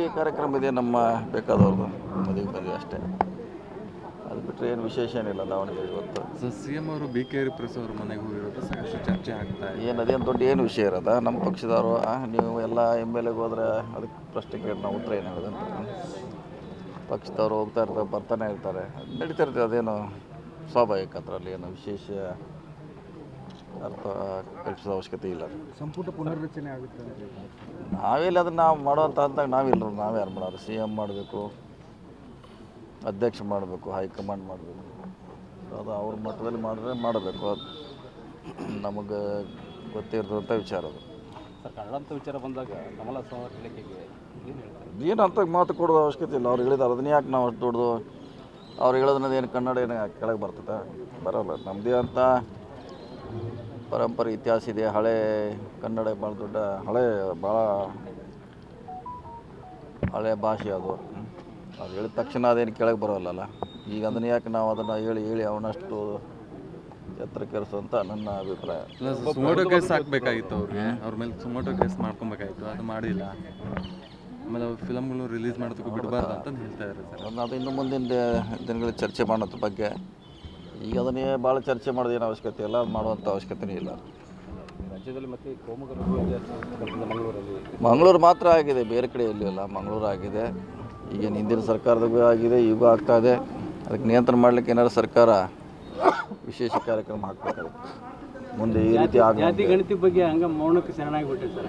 ಈ ಕಾರ್ಯಕ್ರಮ ಇದೆ ನಮ್ಮ ಬೇಕಾದವ್ರದ್ದು ಮದುವೆ ಮದುವೆ ಅಷ್ಟೇ. ಅದು ಬಿಟ್ಟರೆ ಏನು ವಿಶೇಷ ಏನಿಲ್ಲ ದಾವಣಗೆರೆ ಇವತ್ತು. ಸರ್ ಸಿ ಎಂ ಅವರು ಬಿ ಕೆ ಪ್ರೆಸ್ ಅವ್ರ ಮನೆಗೆ ಹೋಗಿರೋದು ಸಾಕಷ್ಟು ಚರ್ಚೆ ಆಗ್ತಾ ಇದೆ. ಏನು ಅದೇನು ದೊಡ್ಡ ಏನು ವಿಷಯ ಇರೋದ? ನಮ್ಮ ಪಕ್ಷದವರು ನೀವು ಎಲ್ಲ ಎಂ ಎಲ್ ಎಗೆ ಹೋದ್ರೆ ಅದಕ್ಕೆ ಪ್ರಶ್ನೆ ಕೇಳಿ ನಾವು ಉತ್ತರ ಏನು ಹೇಳೋದಂತ ಪಕ್ಷದವ್ರು ಹೋಗ್ತಾ ಇರ್ತಾರೆ ಬರ್ತಾನೆ ಇರ್ತಾರೆ. ಅದ್ ನಡೀತಾ ಇರ್ತದೆ ಅದೇನು ಸ್ವಾಭಾವಿಕ ಅದರಲ್ಲಿ ಏನು ವಿಶೇಷ ಅರ್ಥ ಕಲ್ಪಿಸೋ ಅವಶ್ಯಕತೆ ಇಲ್ಲ. ಸಂಪುಟ ಪುನರ್ರಚನೆ ಆಗುತ್ತೆ ನಾವಿಲ್ಲ ಅದನ್ನು ನಾವು ಮಾಡುವಂಥ ಹಂತಾಗ ನಾವಿಲ್ಲ ನಾವು ಯಾರು ಮಾಡೋದು? ಸಿ ಎಂ ಮಾಡಬೇಕು ಅಧ್ಯಕ್ಷ ಮಾಡಬೇಕು ಹೈಕಮಾಂಡ್ ಮಾಡಬೇಕು. ಅದು ಅವ್ರ ಮಟ್ಟದಲ್ಲಿ ಮಾಡಿದ್ರೆ ಮಾಡಬೇಕು. ಅದು ನಮಗೆ ಗೊತ್ತಿರ್ತದಂಥ ವಿಚಾರ ಅದು. ಸರ್ ಕನ್ನಡ ಅಂತ ವಿಚಾರ ಬಂದಾಗ ಕಮಲ ಸೋಮವಾರ ಏನು ಹೇಳ್ತಾರೆ? ಏನು ಅಂತ ಮಾತು ಕೊಡೋ ಅವಶ್ಯಕತೆ ಇಲ್ಲ. ಅವ್ರು ಹೇಳಿದಾರೆ ಅದನ್ನ ಯಾಕೆ ನಾವು ಅಷ್ಟು ದೊಡ್ಡದು? ಅವ್ರು ಹೇಳೋದನ್ನ ಏನು ಕನ್ನಡ ಏನು ಕೆಳಗೆ ಬರ್ತದೆ ಬರೋಲ್ಲ. ನಮ್ಮದೇ ಅಂತ ಪರಂಪರೆ ಇತಿಹಾಸ ಇದೆ ಹಳೆ ಕನ್ನಡ ಭಾಳ ದೊಡ್ಡ ಹಳೆ ಭಾಳ ಹಳೆ ಭಾಷೆ ಅದು. ಅದು ಹೇಳಿದ ತಕ್ಷಣ ಅದೇನು ಕೆಳಗೆ ಬರೋಲ್ಲಲ್ಲ. ಈಗ ಅದನ್ನ ಯಾಕೆ ನಾವು ಅದನ್ನು ಹೇಳಿ ಹೇಳಿ ಅವನಷ್ಟು ಎತ್ತರಕ್ಕೇರಿಸು ಅಂತ ನನ್ನ ಅಭಿಪ್ರಾಯ. ಸುಮೋಟೋ ಕೇಸ್ ಹಾಕ್ಬೇಕಾಗಿತ್ತು ಅವ್ರಿಗೆ ಅವ್ರ ಮೇಲೆ ಸುಮೋಟೋ ಕೇಸ್ ಮಾಡ್ಕೊಬೇಕಾಗಿತ್ತು. ಅದು ಮಾಡಿಲ್ಲ. ಆಮೇಲೆ ಅವ್ರ ಫಿಲಮ್ಗಳು ರಿಲೀಸ್ ಮಾಡೋದಕ್ಕೂ ಬಿಡಬಾರ್ದು ಅಂತ ಹೇಳ್ತಾ ಇದ್ದಾರೆ ಸರ್. ಅದು ಇನ್ನು ಮುಂದಿನ ದಿನಗಳಲ್ಲಿ ಚರ್ಚೆ ಮಾಡೋದ್ರ ಬಗ್ಗೆ ಈಗ ಅದನ್ನೇ ಭಾಳ ಚರ್ಚೆ ಮಾಡೋದು ಏನು ಅವಶ್ಯಕತೆ ಇಲ್ಲ ಅದು ಮಾಡುವಂಥ ಅವಶ್ಯಕತೆನೇ ಇಲ್ಲ. ರಾಜ್ಯದಲ್ಲಿ ಮತ್ತೆ ಮಂಗಳೂರು ಮಾತ್ರ ಆಗಿದೆ ಬೇರೆ ಕಡೆ ಎಲ್ಲೂ ಇಲ್ಲ ಮಂಗಳೂರು ಆಗಿದೆ. ಈಗ ಹಿಂದಿನ ಸರ್ಕಾರದಾಗೂ ಆಗಿದೆ ಈಗೂ ಆಗ್ತಾ ಇದೆ. ಅದಕ್ಕೆ ನಿಯಂತ್ರಣ ಮಾಡಲಿಕ್ಕೆ ಏನಾದ್ರು ಸರ್ಕಾರ ವಿಶೇಷ ಕಾರ್ಯಕ್ರಮ ಹಾಕಬೇಕಾಗುತ್ತೆ ಮುಂದೆ ಈ ರೀತಿ ಗಣಿತ ಬಗ್ಗೆ ಹಂಗ ಮೌನಕ್ಕೆ ಶರಣಾಗಿಬಿಟ್ಟೆ ಸರ್.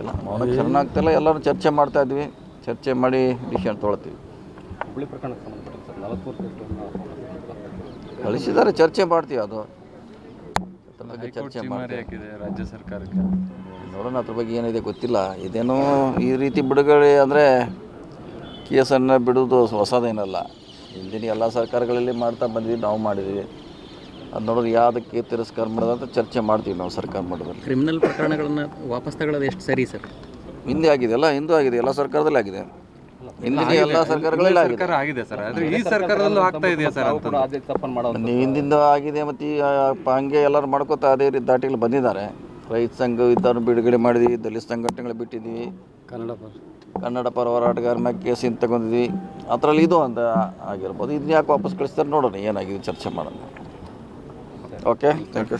ಇಲ್ಲ ಮೌನಕ್ಕೆ ಶರಣಾಗ್ತಿಲ್ಲ ಎಲ್ಲರೂ ಚರ್ಚೆ ಮಾಡ್ತಾ ಇದ್ವಿ. ಚರ್ಚೆ ಮಾಡಿ ಡಿಸಿಷನ್ ತೊಗೊಳ್ತೀವಿ. ಪ್ರಕರಣಕ್ಕೆ ಸಂಬಂಧಪಟ್ಟ ಸರ್ ಕಳಿಸಿದ್ದಾರೆ ಚರ್ಚೆ ಮಾಡ್ತೀವಿ ಅದು. ಅದ್ರ ಬಗ್ಗೆ ಚರ್ಚೆ ಹಾಕಿದೆ ರಾಜ್ಯ ಸರ್ಕಾರಕ್ಕೆ? ನೋಡೋಣ ಅದ್ರ ಬಗ್ಗೆ ಏನಿದೆ ಗೊತ್ತಿಲ್ಲ. ಇದೇನೋ ಈ ರೀತಿ ಬಿಡುಗಡೆ ಅಂದರೆ ಕೇಸನ್ನು ಬಿಡುವುದು ಹೊಸದೇನಲ್ಲ. ಹಿಂದಿನ ಎಲ್ಲ ಸರ್ಕಾರಗಳಲ್ಲಿ ಮಾಡ್ತಾ ಬಂದಿದ್ವಿ ನಾವು ಮಾಡಿದ್ವಿ. ಅದು ನೋಡೋದು ಯಾವುದಕ್ಕೆ ತಿರಸ್ಕಾರ ಮಾಡೋದು ಅಂತ ಚರ್ಚೆ ಮಾಡ್ತೀವಿ ನಾವು ಸರ್ಕಾರ ಮಾಡೋದ್ರಲ್ಲಿ ಕ್ರಿಮಿನಲ್ ಪ್ರಕರಣಗಳನ್ನು ವಾಪಸ್ ತಗೊಳ್ಳೋದು ಎಷ್ಟು ಸರಿ ಸರ್? ಹಿಂದೆ ಆಗಿದೆ ಅಲ್ಲ ಹಿಂದೂ ಆಗಿದೆ ಎಲ್ಲ ಸರ್ಕಾರದಲ್ಲಿ ಆಗಿದೆ. ಹಿಂದಿನ ಎಲ್ಲ ಸರ್ಕಾರಗಳಲ್ಲಿ ಆಗಿದೆ ಸರ್ಕಾರ ಆಗಿದೆ. ಸರ್. ಆದ್ರೆ ಈ ಸರ್ಕಾರದಲ್ಲೂ ಆಗ್ತಾ ಇದೆಯಾ ಸರ್ ಅಂತ ತಪ್ಪನ್ನು ನೀವು ಹಿಂದಿಂದ ಆಗಿದೆ ಮತ್ತು ಈಗ ಪ- ಹಂಗೆ ಎಲ್ಲರೂ ಮಾಡ್ಕೋತಾ ಅದೇ ರೀತಿ ದಾಟಿಗಳು ಬಂದಿದ್ದಾರೆ. ರೈತ ಸಂಘ ಇದ್ದವ್ರು ಬಿಡುಗಡೆ ಮಾಡಿದ್ವಿ ದಲಿತ ಸಂಘಟನೆಗಳು ಬಿಟ್ಟಿದ್ವಿ. ಕನ್ನಡ ಕನ್ನಡ ಪರ ಹೋರಾಟಗಾರ ಮ್ಯಾಗ ಕೇಸಿನ ತಗೊಂಡಿದ್ವಿ. ಅದರಲ್ಲಿ ಇದು ಅಂತ ಆಗಿರ್ಬೋದು. ಇದನ್ನ ಯಾಕೆ ವಾಪಸ್ ಕಳಿಸ್ತಾರೆ ನೋಡೋಣ ಏನಾಗಿದೆ ಚರ್ಚೆ ಮಾಡೋಣ. Okay thank you